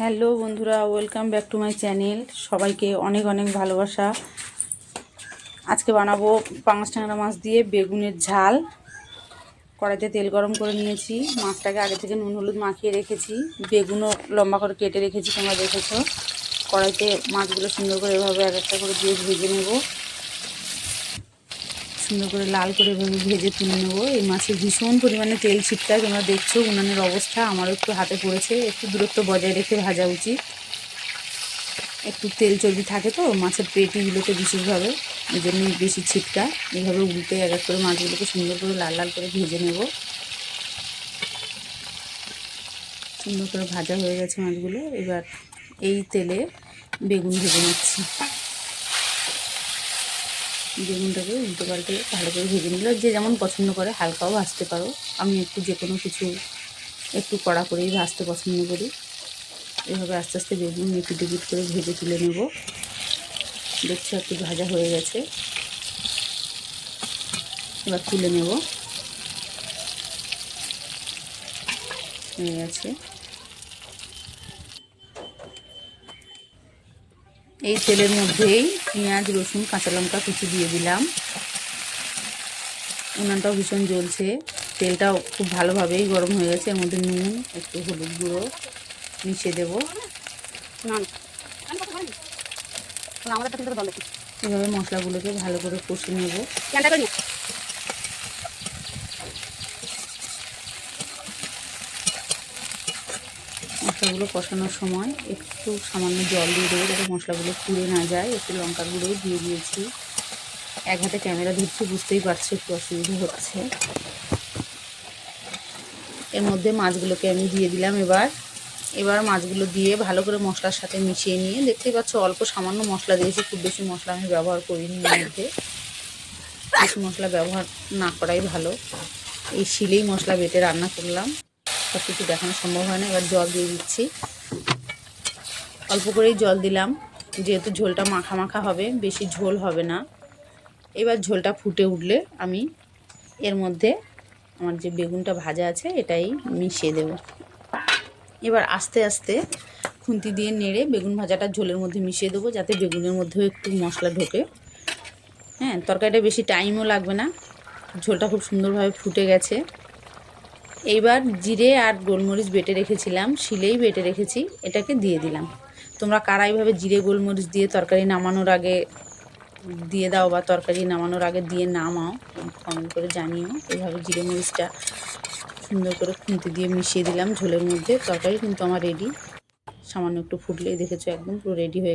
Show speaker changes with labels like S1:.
S1: Hello বন্ধুরা welcome back to my channel সবাইকে অনেক অনেক ভালোবাসা। আজকে বানাবো পাঙাশ ট্যাংরা মাছ দিয়ে বেগুনের ঝাল। কড়াইতে তেল গরম করে নিয়েছি। মাছটাকে আগে থেকে নুন হলুদ মাখিয়ে রেখেছি। বেগুনও লম্বা করে কেটে রেখেছি, তোমরা দেখেছ। কড়াইতে মাছগুলো সুন্দর করে এভাবে এক একটা করে দিয়ে ভেজে নেব। সুন্দর করে লাল করে ভেজে তুলে নেব। এই মাছে ভীষণ পরিমাণে তেল ছিটকায় তোমরা দেখছ উনানের অবস্থা। আমারও একটু হাতে পড়েছে, একটু দূরত্ব বজায় রেখে ভাজা উচিত। একটু তেল চর্বি থাকে তো, মাছের পেটিগুলোতে বিশেষভাবে, এই জন্যই বেশি ছিটকা। এইভাবে উল্টে এক এক করে মাছগুলোকে সুন্দর করে লাল লাল করে ভেজে নেব। সুন্দর করে ভাজা হয়ে গেছে মাছগুলো। এবার এই তেলে বেগুন ভেজে নিচ্ছি। বেগুনটাকে উল্টে পাল্টে ভালো করে ভেজে নিলে যে যেমন পছন্দ করে, হালকাও ভাজতে পারো। আমি একটু যে কোনো কিছু একটু কড়া করেই ভাজতে পছন্দ করি। এভাবে আস্তে আস্তে বেগুন এপিট এপিট করে ভেজে তুলে নেব। দেখছি একটু ভাজা হয়ে গেছে। এবার তুলে নেব। হয়ে গেছে। এই তেলের মধ্যেই পেঁয়াজ রসুন কাঁচা লঙ্কা কুচি দিয়ে দিলাম। উনানটাও ভীষণ জ্বলছে। তেলটাও খুব ভালোভাবেই গরম হয়ে গেছে। এর মধ্যে নুন একটু হলুদ গুঁড়ো মিশিয়ে দেবো। এভাবে মশলাগুলোকে ভালো করে কষে নেব। মশলাগুলো কষানোর সময় একটু সামান্য জল দিয়ে দেবো যাতে মশলাগুলো পুড়ে না যায়। একটু লঙ্কার গুঁড়োও দিয়ে দিয়েছি। এক হাতে ক্যামেরা ধরছি, বুঝতেই পারছি একটু অসুবিধা হচ্ছে। এর মধ্যে মাছগুলোকে আমি দিয়ে দিলাম এবার। এবার মাছগুলো দিয়ে ভালো করে মশলার সাথে মিশিয়ে নিয়ে, দেখতেই পাচ্ছ অল্প সামান্য মশলা দিয়েছি, খুব বেশি মশলা আমি ব্যবহার করিনি মধ্যে। বেশি মশলা ব্যবহার না করাই ভালো। এই শিলেই মশলা বেটে রান্না করলাম। সব কিছু দেখানো সম্ভব হয় না, এবার জল দিয়ে দিচ্ছি। অল্প করেই জল দিলাম, যেহেতু ঝোলটা মাখা মাখা হবে, বেশি ঝোল হবে না। এবার ঝোলটা ফুটে উঠলে আমি এর মধ্যে আমার যে বেগুনটা ভাজা আছে, এটাই মিশিয়ে দেব। এবার আস্তে আস্তে খুন্তি দিয়ে নেড়ে বেগুন ভাজাটা ঝোলের মধ্যে মিশিয়ে দেবো, যাতে বেগুনের মধ্যেও একটু মশলা ঢোকে। হ্যাঁ তরকারিটা বেশি টাইমও লাগবে না, ঝোলটা খুব সুন্দরভাবে ফুটে গেছে। এইবার জিরে আর গোলমরিচ বেটে রেখেছিলাম, শিলেই বেটে রেখেছি, এটাকে দিয়ে দিলাম। তোমরা কারাইভাবে জিরে, গোলমরিচ দিয়ে তরকারি নামানোর আগে দিয়ে দাও বা তরকারি নামানোর আগে দিয়ে নামাও, কমেন্ট করে জানিও। এইভাবে জিরে মরিচটা সুন্দর করে খুন্তি দিয়ে মিশিয়ে দিলাম ঝোলের মধ্যে। তরকারি কিন্তু আমার রেডি সামান্য একটু ফুটলেই দেখেছ, একদম পুরো রেডি হয়ে